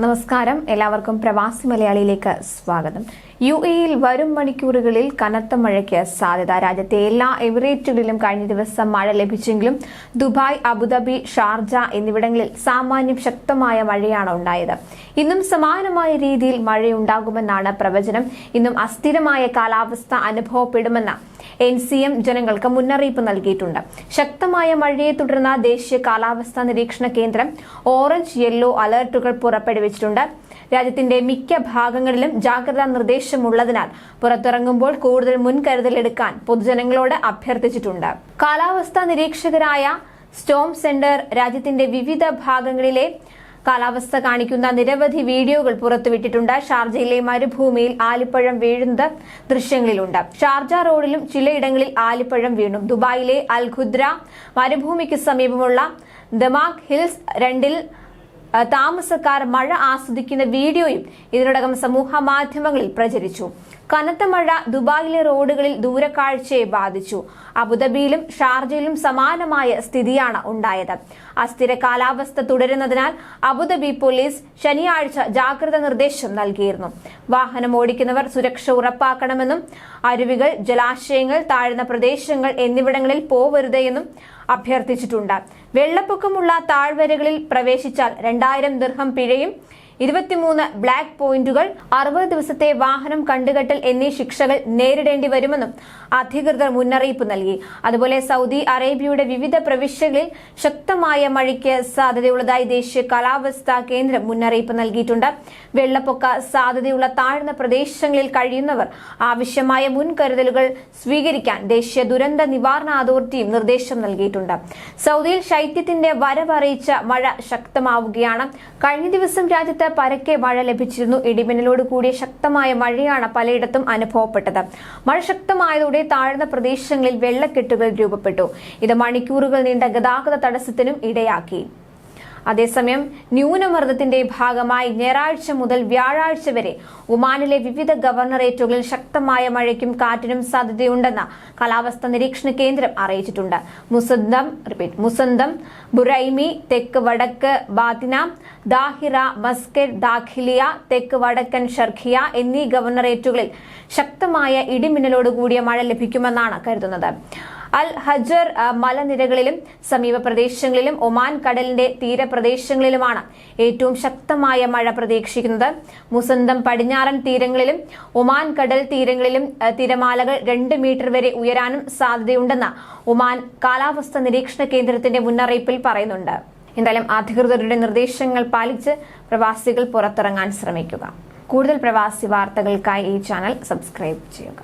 നമസ്കാരം. എല്ലാവർക്കും പ്രവാസി മലയാളിയിലേക്ക് സ്വാഗതം. യു എയിൽ വരും മണിക്കൂറുകളിൽ കനത്ത മഴയ്ക്ക് സാധ്യത. രാജ്യത്തെ എല്ലാ എമിറേറ്റുകളിലും കഴിഞ്ഞ ദിവസം മഴ ലഭിച്ചെങ്കിലും ദുബായ് അബുദാബി ഷാർജ എന്നിവിടങ്ങളിൽ സാമാന്യം ശക്തമായ മഴയാണ് ഉണ്ടായത്. ഇന്നും സമാനമായ രീതിയിൽ മഴയുണ്ടാകുമെന്നാണ് പ്രവചനം. ഇന്നും അസ്ഥിരമായ കാലാവസ്ഥ അനുഭവപ്പെടുമെന്ന് എൻ സി എം ജനങ്ങൾക്ക് മുന്നറിയിപ്പ് നൽകിയിട്ടുണ്ട്. ശക്തമായ മഴയെ തുടർന്ന് ദേശീയ കാലാവസ്ഥാ നിരീക്ഷണ കേന്ദ്രം ഓറഞ്ച് യെല്ലോ അലർട്ടുകൾ പുറപ്പെടുവിച്ചിട്ടുണ്ട്. രാജ്യത്തിന്റെ മിക്ക ഭാഗങ്ങളിലും ജാഗ്രതാ നിർദ്ദേശമുള്ളതിനാൽ പുറത്തിറങ്ങുമ്പോൾ കൂടുതൽ മുൻകരുതലെടുക്കാൻ പൊതുജനങ്ങളോട് അഭ്യർത്ഥിച്ചിട്ടുണ്ട്. കാലാവസ്ഥാ നിരീക്ഷകരായ സ്റ്റോം സെന്റർ രാജ്യത്തിന്റെ വിവിധ ഭാഗങ്ങളിലെ കാലാവസ്ഥ കാണിക്കുന്ന നിരവധി വീഡിയോകൾ പുറത്തുവിട്ടിട്ടുണ്ട്. ഷാർജയിലെ മരുഭൂമിയിൽ ആലിപ്പഴം വീഴുന്നത് ദൃശ്യങ്ങളിലുണ്ട്. ഷാർജ റോഡിലും ചിലയിടങ്ങളിൽ ആലിപ്പഴം വീണു. ദുബായിലെ അൽഖുദ്ര മരുഭൂമിക്ക് സമീപമുള്ള ദമാക് ഹിൽസ് രണ്ടിൽ താമസക്കാർ മഴ ആസ്വദിക്കുന്ന വീഡിയോയും ഇതിനോടകം സമൂഹ മാധ്യമങ്ങളിൽ പ്രചരിച്ചു. കനത്ത മഴ ദുബായിലെ റോഡുകളിൽ ദൂരക്കാഴ്ചയെ ബാധിച്ചു. അബുദാബിയിലും ഷാർജയിലും സമാനമായ സ്ഥിതിയാണ് ഉണ്ടായത്. അസ്ഥിര കാലാവസ്ഥ തുടരുന്നതിനാൽ അബുദാബി പോലീസ് ശനിയാഴ്ച ജാഗ്രത നിർദ്ദേശം നൽകിയിരുന്നു. വാഹനം ഓടിക്കുന്നവർ സുരക്ഷ ഉറപ്പാക്കണമെന്നും അരുവികൾ ജലാശയങ്ങൾ താഴ്ന്ന പ്രദേശങ്ങൾ എന്നിവിടങ്ങളിൽ പോവരുതെന്നും അഭ്യർത്ഥിച്ചിട്ടുണ്ട്. വെള്ളപ്പൊക്കമുള്ള താഴ്വരകളിൽ പ്രവേശിച്ചാൽ രണ്ടായിരം ദീർഘം പിഴയും ഇരുപത്തിമൂന്ന് ബ്ലാക്ക് പോയിന്റുകൾ അറുപത് ദിവസത്തെ വാഹനം കണ്ടുകെട്ടൽ എന്നീ ശിക്ഷകൾ നേരിടേണ്ടി വരുമെന്നും അധികൃതർ മുന്നറിയിപ്പ് നൽകി. അതുപോലെ സൗദി അറേബ്യയുടെ വിവിധ പ്രവിശ്യകളിൽ ശക്തമായ മഴയ്ക്ക് സാധ്യതയുള്ളതായി ദേശീയ കാലാവസ്ഥാ കേന്ദ്രം മുന്നറിയിപ്പ് നൽകിയിട്ടുണ്ട്. വെള്ളപ്പൊക്ക സാധ്യതയുള്ള താഴ്ന്ന പ്രദേശങ്ങളിൽ കഴിയുന്നവർ ആവശ്യമായ മുൻകരുതലുകൾ സ്വീകരിക്കാൻ ദേശീയ ദുരന്ത നിവാരണ അതോറിറ്റിയും നിർദ്ദേശം നൽകിയിട്ടുണ്ട്. സൗദിയിൽ ശൈത്യത്തിന്റെ വരവറിയിച്ച മഴ ശക്തമാവുകയാണ്. കഴിഞ്ഞ ദിവസം രാജ്യത്ത് പരക്കെ മഴ ലഭിച്ചിരുന്നു. ഇടിമിന്നലോട് കൂടിയ ശക്തമായ മഴയാണ് പലയിടത്തും അനുഭവപ്പെട്ടത്. മഴ ശക്തമായതോടെ താഴ്ന്ന പ്രദേശങ്ങളിൽ വെള്ളക്കെട്ടുകൾ രൂപപ്പെട്ടു. ഇത് മണിക്കൂറുകൾ നീണ്ട ഗതാഗത തടസ്സത്തിനും ഇടയാക്കി. അതേസമയം ന്യൂനമർദ്ദത്തിന്റെ ഭാഗമായി ഞായറാഴ്ച മുതൽ വ്യാഴാഴ്ച വരെ ഒമാനിലെ വിവിധ ഗവർണറേറ്റുകളിൽ ശക്തമായ മഴയ്ക്കും കാറ്റിനും സാധ്യതയുണ്ടെന്ന് കാലാവസ്ഥാ നിരീക്ഷണ കേന്ദ്രം അറിയിച്ചിട്ടുണ്ട്. മുസന്തം റിപ്പീറ്റ് മുസന്തം ബുറൈമി തെക്ക് വടക്ക് ബാത്തിന ദാഹിറ മസ്കറ്റ് ദാഖിലിയ തെക്ക് വടക്കൻ ഷർഖിയ എന്നീ ഗവർണറേറ്റുകളിൽ ശക്തമായ ഇടിമിന്നലോടുകൂടിയ മഴ ലഭിക്കുമെന്നാണ് കരുതുന്നത്. അൽ ഹജർ മലനിരകളിലും സമീപ പ്രദേശങ്ങളിലും ഒമാൻ കടലിന്റെ തീരപ്രദേശങ്ങളിലുമാണ് ഏറ്റവും ശക്തമായ മഴ പ്രതീക്ഷിക്കുന്നത്. മുസന്തം പടിഞ്ഞാറൻ തീരങ്ങളിലും ഒമാൻ കടൽ തീരങ്ങളിലും തിരമാലകൾ രണ്ട് മീറ്റർ വരെ ഉയരാനും സാധ്യതയുണ്ടെന്ന് ഒമാൻ കാലാവസ്ഥ നിരീക്ഷണ കേന്ദ്രത്തിന്റെ മുന്നറിയിപ്പിൽ പറയുന്നുണ്ട്. എന്തായാലും അധികൃതരുടെ നിർദ്ദേശങ്ങൾ പാലിച്ച് പ്രവാസികൾ പുറത്തിറങ്ങാൻ ശ്രമിക്കുക. കൂടുതൽ പ്രവാസി വാർത്തകൾക്കായി ഈ ചാനൽ സബ്സ്ക്രൈബ് ചെയ്യുക.